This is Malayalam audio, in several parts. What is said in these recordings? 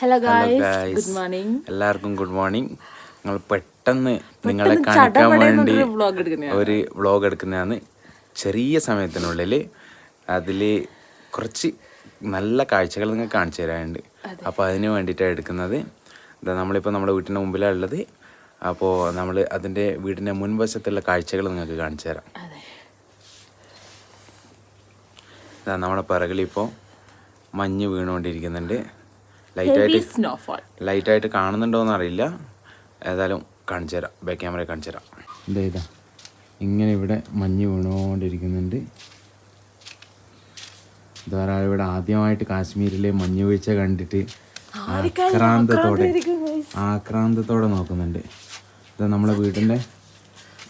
ഹലോ ഗായ്സ് ഗുഡ് മോർണിംഗ് എല്ലാവർക്കും ഗുഡ് മോർണിംഗ് ഞങ്ങൾ പെട്ടെന്ന് നിങ്ങളെ കാണിക്കാൻ വേണ്ടി ഒരു വ്ളോഗ് എടുക്കുന്നതാണ്. ചെറിയ സമയത്തിനുള്ളിൽ അതിൽ കുറച്ച് നല്ല കാഴ്ചകൾ നിങ്ങൾക്ക് കാണിച്ചു തരാനുണ്ട്. അപ്പോൾ അതിന് വേണ്ടിയിട്ടാണ് എടുക്കുന്നത്. ഇതാ നമ്മളിപ്പോൾ നമ്മുടെ വീട്ടിന്റെ മുമ്പിലാണ് ഉള്ളത്. അപ്പോൾ നമ്മൾ അതിന്റെ വീടിന്റെ മുൻവശത്തുള്ള കാഴ്ചകൾ നിങ്ങൾക്ക് കാണിച്ചു തരാം. ഇതാ നമ്മുടെ പിറകിലിപ്പോൾ മഞ്ഞ് വീണുകൊണ്ടിരിക്കുന്നുണ്ട്. ലൈറ്റായിട്ട് സ്നോഫോൾ ലൈറ്റായിട്ട് കാണുന്നുണ്ടോയെന്ന് അറിയില്ല. ഏതായാലും കാണിച്ചു തരാം ബാക്ക് ക്യാമറ കാണിച്ചു തരാം ഇതാ. ഇതാ ഇങ്ങനെ ഇവിടെ മഞ്ഞ് വീണുകൊണ്ടിരിക്കുന്നുണ്ട്. ധാരാളം ഇവിടെ ആദ്യമായിട്ട് കാശ്മീരിലെ മഞ്ഞ് വീഴ്ച കണ്ടിട്ട് ആക്രാന്തത്തോടെ ആക്രാന്തത്തോടെ നോക്കുന്നുണ്ട്. ഇത് നമ്മളെ വീടിന്റെ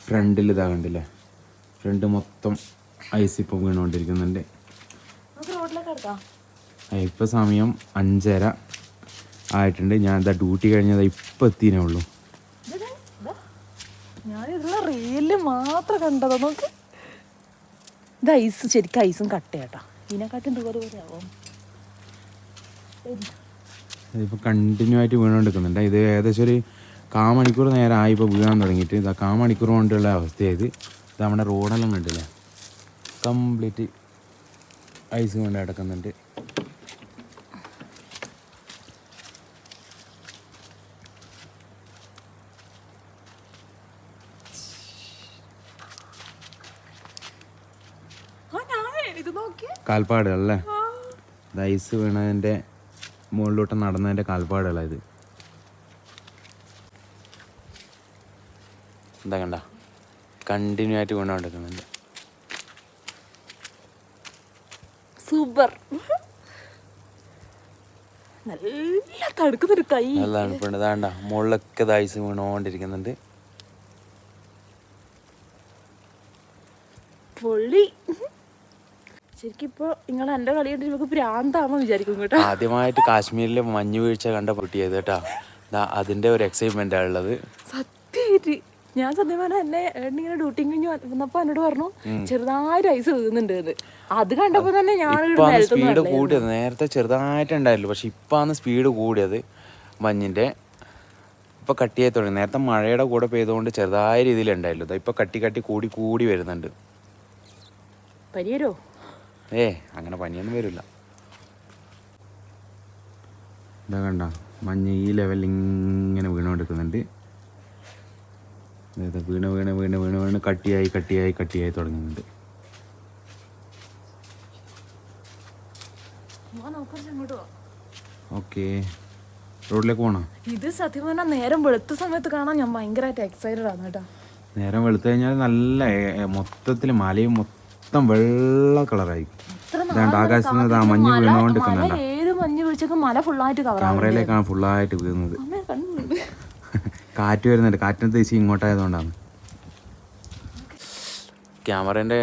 ഫ്രണ്ടിൽ ഇതാ കണ്ടില്ലേ? ഫ്രണ്ട് മൊത്തം ഐസ് ഇപ്പം വീണുകൊണ്ടിരിക്കുന്നുണ്ട്. നമുക്ക് റോഡിലേക്ക് എടുക്കാം ഇപ്പം സമയം അഞ്ചര. ആയിട്ടുണ്ട്. ഞാൻ എന്താ ഡ്യൂട്ടി കഴിഞ്ഞത് ഇപ്പം എത്തിയേ ഉള്ളൂ. റീലിൽ മാത്രം കണ്ടതാ നോക്ക്. ഇത് ഐസ് ശരിക്കും ഐസും കട്ടയാട്ടാ. ഇതിനെക്കാട്ടും ദൂരെ ദൂരെ ആവും. ഇതിപ്പോൾ കണ്ടിന്യൂ ആയിട്ട് വീണുകൊണ്ടിരിക്കുന്നുണ്ട് ഇത് ഏകദേശം ഒരു കാ മണിക്കൂർ നേരം ആയി ഇപ്പോൾ വീഴാൻ തുടങ്ങിയിട്ട്. ഇതാ കാ മണിക്കൂർ കൊണ്ടുള്ള അവസ്ഥയായത് ഇത്. നമ്മുടെ റോഡെല്ലാം കണ്ടില്ലേ? കംപ്ലീറ്റ് ഐസ് കൊണ്ട് കിടക്കുന്നുണ്ട് ഇത് നോക്കിയേ കാൽപ്പാടുകളല്ലേ? ഇത് ഐസ് വീണതിന്റെ മുകളിലോട്ട് നടന്നതിന്റെ കാൽപ്പാടുകളാണ് ഇത്. എന്താ കണ്ട. കണ്ടിന്യൂ ആയിട്ട് വീണുകൊണ്ടിരിക്കുന്നുണ്ട് സൂപ്പർ. നല്ല തടുക്കുന്നൊരു കൈ നല്ല തണുപ്പുണ്ട്. ഇതാണ്ട മുകളിലൊക്കെ ഐസ് വീണുകൊണ്ടിരിക്കുന്നുണ്ട്. പൊള്ളി. ശരിക്കും നിങ്ങൾ കളി കണ്ടിട്ട് നമുക്ക് ഭ്രാന്താണെന്ന് വിചാരിക്കും കേട്ടോ. ആദ്യമായിട്ട് കാശ്മീരിലെ മഞ്ഞു വീഴ്ച കണ്ട പൊട്ടിയത് കേട്ടാ. ദാ അതിന്റെ ഒരു എക്സൈറ്റ്മെന്റ് ഉള്ളത്. സത്യമായിട്ട്. ഞാൻ സത്യം പറഞ്ഞാൽ എന്നെ ഇങ്ങനെ ഡ്യൂട്ടി കഴിഞ്ഞ് വന്നപ്പോ എന്നോട് പറഞ്ഞു ചെറുതായിട്ട് ഐസ് വീഴുന്നുണ്ട് അത് കണ്ടപ്പോ തന്നെ ഞാൻ സ്പീഡ് കൂടിയത് നേരത്തെ ചെറുതായിട്ടുണ്ടായിരുന്നു പക്ഷെ ആണ് സ്പീഡ് കൂടിയത് മഞ്ഞിന്റെ ഇപ്പൊ കട്ടിയായി തുടങ്ങി. നേരത്തെ മഴയുടെ കൂടെ പെയ്തുകൊണ്ട് ചെറുതായ ദാ ഇപ്പൊ കട്ടി കട്ടി കൂടി കൂടി വരുന്നുണ്ട്. പരിയരോ? ഏ അങ്ങനെ പനിയൊന്നും വരില്ല. ഇതാ കണ്ട മഞ്ഞ് ഈ ലെവലിൽ ഇങ്ങനെ വീണുകൊണ്ടിരിക്കുന്നുണ്ട്. അതായത് വീണ് വീണ് വീണ് വീണ് വീണ് കട്ടിയായി കട്ടിയായി കട്ടിയായി തുടങ്ങുന്നുണ്ട്. ഓക്കെ. റോഡിലേക്ക് പോകണം ഇത് സത്യം പറഞ്ഞാൽ നേരം വെളുത്ത സമയത്ത് കാണാൻ ഞാൻ ഭയങ്കരമായിട്ട് എക്സൈറ്റഡ് ആണ് കേട്ടോ. നേരം വെളുത്തു കഴിഞ്ഞാൽ നല്ല മൊത്തത്തിൽ മലയും മൊത്തം വെള്ള കളറായി. ഇതാണ്ട് ആകാശത്ത് നിന്ന് ദാ മഞ്ഞ് മല വീണുകൊണ്ടിരിക്കുന്നുണ്ട് ഏത് മഞ്ഞ് വീഴ്ചക്ക് മല ഫുള്ളായിട്ട് ക്യാമറയിലേക്കാണ് ഫുള്ളായിട്ട് വീഴുന്നത്. കാറ്റ് വരുന്നുണ്ട്. കാറ്റിന് ദിശ ഇങ്ങോട്ടായതുകൊണ്ടാണ്. ക്യാമറന്റെ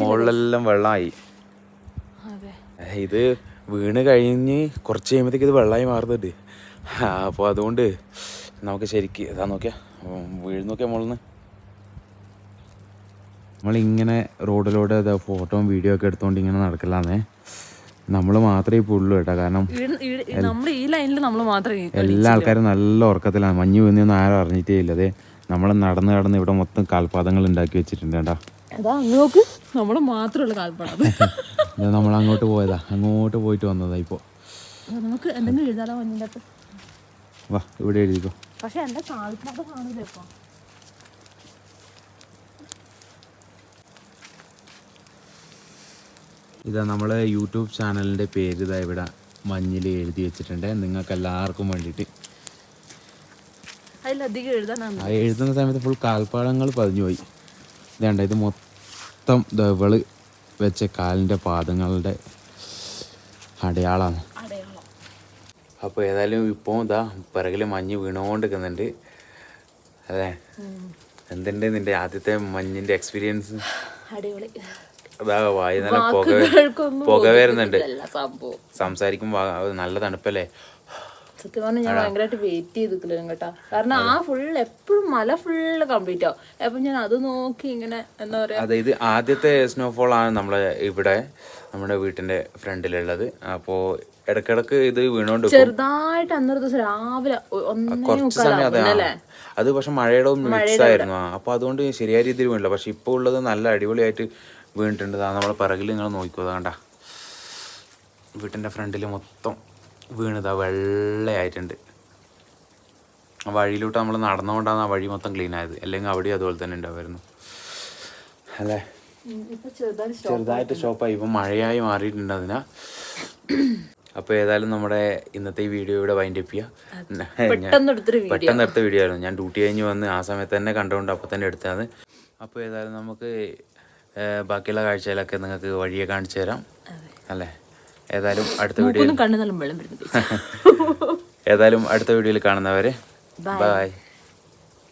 മുകളിലെല്ലാം വെള്ളമായി ഇത് വീണ് കഴിഞ്ഞ് കുറച്ച് കഴിയുമ്പോഴത്തേക്ക് ഇത് വെള്ളമായി മാറുന്നുണ്ട്. അപ്പോൾ അതുകൊണ്ട് നമുക്ക് ശരിക്ക് ഇതാ നോക്കിയാ വീഴുന്ന നോക്കിയാ മുകളിൽ നമ്മളിങ്ങനെ റോഡിലൂടെ അത് ഫോട്ടോയും വീഡിയോ ഒക്കെ എടുത്തുകൊണ്ട് ഇങ്ങനെ നടക്കലാന്നേ. നമ്മൾ മാത്രമേ ഇപ്പോൾ ഉള്ളൂ കേട്ടോ കാരണം നമ്മൾ ഈ ലൈനിൽ നമ്മൾ മാത്രമേ എല്ലാ ആൾക്കാരും നല്ല ഉറക്കത്തിലാണ് മഞ്ഞ് വീന്നൊന്നും ആരും അറിഞ്ഞിട്ടേ ഇല്ല. അതെ നമ്മൾ നടന്ന് നടന്ന് ഇവിടെ മൊത്തം കാൽപാദങ്ങൾ ഉണ്ടാക്കി വെച്ചിട്ടുണ്ട് കേട്ടോ. അതാ നമ്മൾ മാത്രമുള്ള അങ്ങോട്ട് പോയതാ. അങ്ങോട്ട് പോയിട്ട് വന്നതാ ഇപ്പോൾ നമുക്ക് എന്തെങ്കിലും എഴുതാലോ മഞ്ഞിന്റെ അകത്ത് വാ ഇവിടെ എഴുതിക്കോ. പക്ഷെ എന്റെ കാൽപ്പാട് കാണില്ല ഇപ്പൊ. ഇതാ നമ്മളെ യൂട്യൂബ് ചാനലിന്റെ പേര് ഇതാ ഇവിടെ മഞ്ഞിൽ എഴുതി വെച്ചിട്ടുണ്ട്. നിങ്ങൾക്ക് എല്ലാവർക്കും വേണ്ടിയിട്ട്. അതിലധികം എഴുതാനാണ് ആ എഴുതുന്ന സമയത്ത് ഫുൾ കാൽപ്പാടങ്ങൾ പതിഞ്ഞു പോയി. ഇതേണ്ട ഇത് മൊത്തം ദവൾ വെച്ച കാലിന്റെ പാദങ്ങളുടെ അടയാളമാണ് അടയാളം. അപ്പോൾ ഏതായാലും ഇപ്പോൾ ഇതാ പിറകിൽ മഞ്ഞ് വീണുകൊണ്ടിരിക്കുന്നുണ്ട്. അതെ എന്തുണ്ട് നിന്റെ ആദ്യത്തെ മഞ്ഞിന്റെ എക്സ്പീരിയൻസ് അടിപൊളി. അതാ വായി നല്ല പുക പുക വരുന്നുണ്ട്. സംസാരിക്കുമ്പോ നല്ല തണുപ്പല്ലേ? സത്യം പറഞ്ഞാൽ ഞാൻ ഭയങ്കരമായിട്ട് വെയിറ്റ് ചെയ്തിട്ടില്ല കേട്ടോ. കാരണം ആ ഫുൾ എപ്പോഴും മല ഫുള്ള് കംപ്ലീറ്റ് ആവും അപ്പൊ ഞാൻ അത് നോക്കി ഇങ്ങനെ എന്താ പറയാ? അതായത് ആദ്യത്തെ സ്നോഫോൾ ആണ് നമ്മളെ ഇവിടെ നമ്മുടെ വീട്ടിന്റെ ഫ്രണ്ടിലുള്ളത്. അപ്പോ ഇടക്കിടക്ക് ഇത് വീണോണ്ട് ചെറുതായിട്ട് അന്നൊരു ദിവസം രാവിലെ കുറച്ച് സമയം അതെ. അത് പക്ഷെ മഴയുടെ മിക്സ് ആയിരുന്നു. അപ്പൊ അതുകൊണ്ട് ശരിയായ രീതിയിൽ വീണില്ല. പക്ഷെ ഇപ്പോൾ ഉള്ളത് നല്ല അടിപൊളിയായിട്ട് വീണിട്ടുണ്ട്. അതാ നമ്മളെ പിറകിൽ നിങ്ങൾ നോക്കിക്കോ. അതാണ്ട വീട്ടിന്റെ ഫ്രണ്ടിൽ മൊത്തം വീണതാ. വെള്ളയായിട്ടുണ്ട്. ആ വഴിയിലോട്ട് നമ്മൾ നടന്നുകൊണ്ടാണ് ആ വഴി മൊത്തം ക്ലീൻ ആയത്. അല്ലെങ്കിൽ അവിടെ അതുപോലെ തന്നെ ഉണ്ടാവുമായിരുന്നു അല്ലേ? ചെറുതായിട്ട് ഷോപ്പായി സ്റ്റോപ്പായി ഇപ്പം മഴയായി മാറിയിട്ടുണ്ട് അതിനാ. അപ്പോൾ ഏതായാലും നമ്മുടെ ഇന്നത്തെ ഈ വീഡിയോ ഇവിടെ വൈൻഡ് അപ്പ് ചെയ്യാം. പെട്ടെന്ന് എടുത്തൊരു വീഡിയോ പെട്ടെന്ന് എടുത്ത വീഡിയോ ആയിരുന്നു. ഞാൻ ഡ്യൂട്ടി കഴിഞ്ഞ് വന്ന് ആ സമയത്ത് തന്നെ കണ്ടുകൊണ്ട് അപ്പോൾ തന്നെ എടുത്തത് അപ്പോൾ ഏതായാലും നമുക്ക് ബാക്കിയുള്ള കാഴ്ചയിലൊക്കെ നിങ്ങൾക്ക് വഴിയെ കാണിച്ചു തരാം. അല്ലേ? ഏതായാലും അടുത്ത വീഡിയോ ഏതായാലും അടുത്ത വീഡിയോയിൽ കാണുന്നവരെ ബൈ